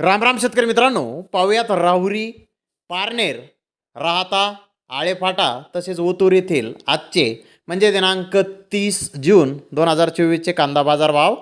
राम राम शेतकरी मित्रांनो पाहूयात राहुरी पारनेर राहता आळेफाटा तसेच ओतूर येथील आजचे म्हणजे दिनांक तीस जून दोन हजार चोवीसचे कांदा बाजार भाव.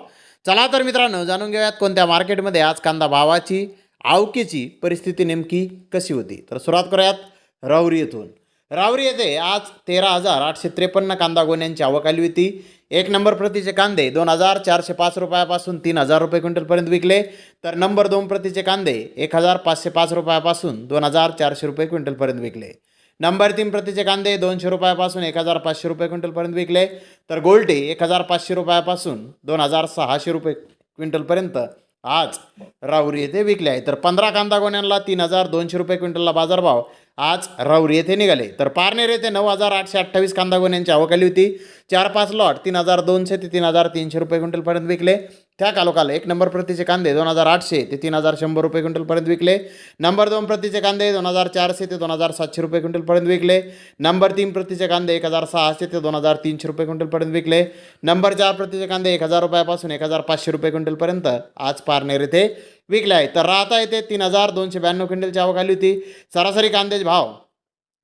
चला तर मित्रांनो जाणून घेऊयात कोणत्या मार्केटमध्ये आज कांदा भावाची आवकीची परिस्थिती नेमकी कशी होती. तर सुरुवात करूयात राहुरी येथून. रावरी येथे आज तेरा हजार आठशे त्रेपन्न कांदा गोण्यांची आवक आली होती. एक नंबर प्रतीचे कांदे दोन हजार चारशे पाच रुपयापासून तीन हजार रुपये क्विंटलपर्यंत विकले. तर नंबर दोन प्रतीचे कांदे एक हजार पाचशे पाच रुपयापासून दोन हजार चारशे रुपये क्विंटलपर्यंत विकले. नंबर तीन प्रतीचे कांदे दोनशे रुपयापासून एक हजार पाचशे रुपये क्विंटलपर्यंत विकले. तर गोल्टी एक हजार पाचशे रुपयापासून दोन हजार सहाशे रुपये क्विंटलपर्यंत आज राहुरी येथे विकले आहे. तर पंधरा कांदा गोण्यांना तीन हजार दोनशे रुपये क्विंटलला बाजारभाव आज राहुरी येथे निघाले. तर पारनेर येथे नऊ हजार आठशे अठ्ठावीस कांदा गोण्यांची आवक आली होती. चार पाच लॉट तीन हजार दोनशे ते तीन हजार तीनशे रुपये क्विंटलपर्यंत विकले. त्या कालोकाल एक नंबर प्रतीचे कांदे दोन हजार आठशे ते तीन हजार शंभर रुपये क्विंटलपर्यंत विकले. नंबर दोन प्रतीचे कांदे दोन हजार चारशे ते दोन हजार सातशे रुपये क्विंटलपर्यंत विकले. नंबर तीन प्रतीचे कांदे एक हजार सहाशे ते दोन हजार तीनशे रुपये क्विंटलपर्यंत विकले. नंबर चार प्रतीचे कांदे एक हजार रुपयापासून एक हजार पाचशे रुपये क्विंटलपर्यंत आज पारनेर येथे विकले आहे तर राहता येथे तीन हजार दोनशे ब्याण्णव क्विंटलची आवक आली होती. सरासरी कांद्याचे भाव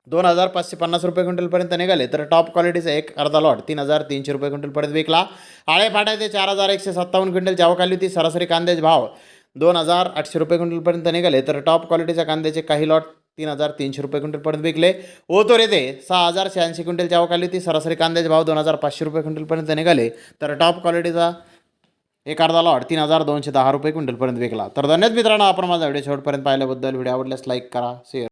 दोन हजार पाचशे पन्नास रुपये क्विंटलपर्यंत निघाले. तर टॉप क्वालिटीचा एक अर्धा लॉट तीन हजार तीनशे रुपये क्विंटलपर्यंत विकला. आळेफाटा चार हजार एकशे सत्तावन्न क्विंटलची आवक आली होती सरासरी कांद्याचे भाव दोन हजार आठशे रुपये क्विंटलपर्यंत निघाले. तर टॉप क्वालिटीच्या कांद्याचे काही लॉट तीन हजार तीनशे रुपये क्विंटलपर्यंत विकले. ओतोर येथे सहा हजार शहाऐंशी क्विंटलची आवक आली होती सरासरी कांद्याचे भाव दोन हजार पाचशे रुपये क्विंटलपर्यंत निघाले. तर टॉप क्वालिटीचा एक अर्धा लॉट तीन हजार दोनशे दहा रुपये क्विंटलपर्यंत विकला. तर धन्यवाद मित्रांनो आपण माझा व्हिडिओ शेवटपर्यंत पाहिल्याबद्दल. व्हिडिओ आवडल्यास लाईक करा शेअर